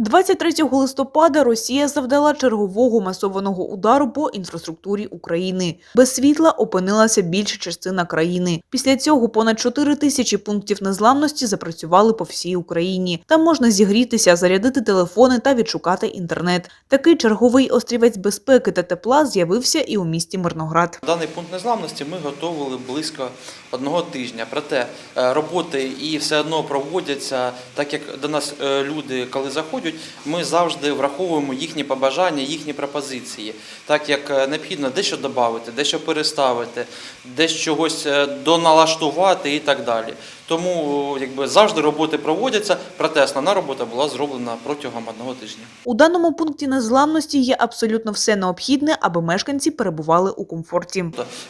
23 листопада Росія завдала чергового масованого удару по інфраструктурі України. Без світла опинилася більша частина країни. Після цього понад 4 тисячі пунктів незламності запрацювали по всій Україні. Там можна зігрітися, зарядити телефони та відшукати інтернет. Такий черговий острівець безпеки та тепла з'явився і у місті Мирноград. Даний пункт незламності ми готували близько одного тижня. Проте е, роботи і все одно проводяться, так як до нас е, люди, коли заходять, ми завжди враховуємо їхні побажання, їхні пропозиції, так як е, необхідно дещо додати, дещо переставити, десь чогось е, доналаштувати і так далі. Тому якби завжди роботи проводяться, проте основна робота була зроблена протягом одного тижня. У даному пункті незламності є абсолютно все необхідне, аби мешканці перебували у комфорті.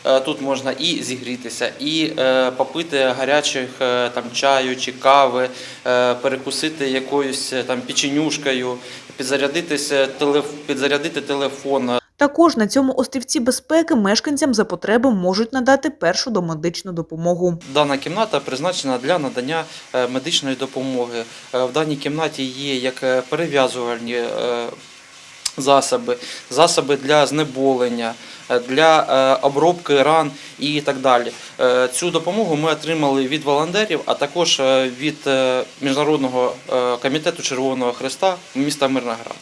Е, Тут можна і зігрітися, і попити гарячих там чаю чи кави, перекусити якоюсь там печенюшкою, підзарядитися підзарядити телефон. Також на цьому острівці безпеки мешканцям за потреби можуть надати першу домедичну допомогу. Дана кімната призначена для надання е, медичної допомоги. Е, В даній кімнаті є як е, перев'язувальні засоби, засоби для знеболення, е, для е, обробки ран і так далі. Е, Цю допомогу ми отримали від волонтерів, а також від Міжнародного комітету Червоного Христа міста Мирноград.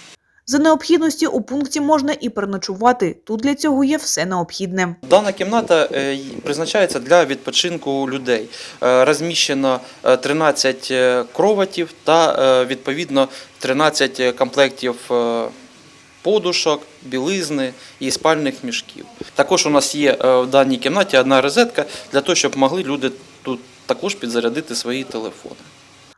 За необхідності у пункті можна і переночувати. Тут для цього є все необхідне. Дана кімната призначається для відпочинку людей. Розміщено е, 13 е, кроватів та відповідно 13 комплектів подушок, білизни і спальних мішків. Також у нас є е, в даній кімнаті одна розетка для того, щоб могли люди тут також підзарядити свої телефони.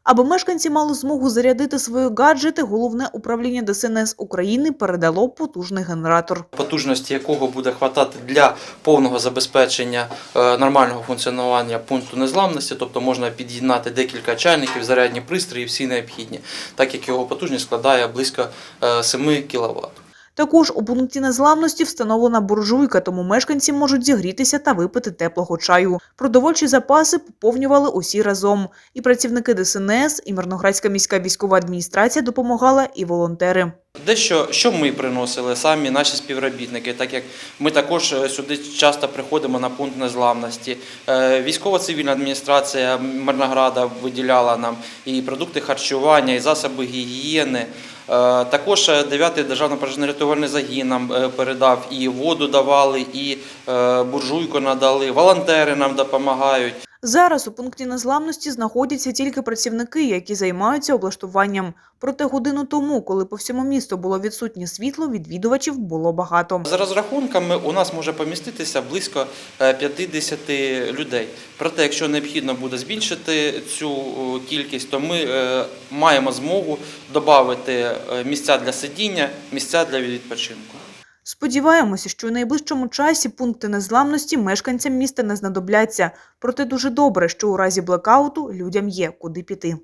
Аби мешканці мали змогу зарядити свої гаджети, головне управління ДСНС України передало потужний генератор. потужності якого буде хватати для повного забезпечення е, нормального функціонування пункту незламності, тобто можна під'єднати декілька чайників, зарядні пристрої, всі необхідні, так як його потужність складає близько е, 7 кВт. Також у пункті незламності встановлена буржуйка, тому мешканці можуть зігрітися та випити теплого чаю. Продовольчі запаси поповнювали усі разом. І працівники ДСНС, і Мирноградська міська військова адміністрація допомагала, і волонтери. Дещо, що ми приносили, самі наші співробітники, так як ми також е, сюди часто приходимо на пункт незламності. Е, Військово-цивільна адміністрація Мирнограда виділяла нам і продукти харчування, і засоби гігієни. Е, Також 9-й державно пожежно-рятувальний загін нам передав і воду давали, і буржуйку надали. Волонтери нам допомагають. Зараз у пункті незламності знаходяться тільки працівники, які займаються облаштуванням. Проте годину тому, коли по всьому місту було відсутнє світло, відвідувачів було багато. За розрахунками у нас може поміститися близько е, 50 людей. Проте, якщо необхідно буде збільшити цю е, кількість, то ми е, маємо змогу додати е, місця для сидіння, місця для відпочинку. Сподіваємося, що у найближчому часі пункти незламності мешканцям міста не знадобляться. Проте дуже добре, що у разі блекауту людям є куди піти.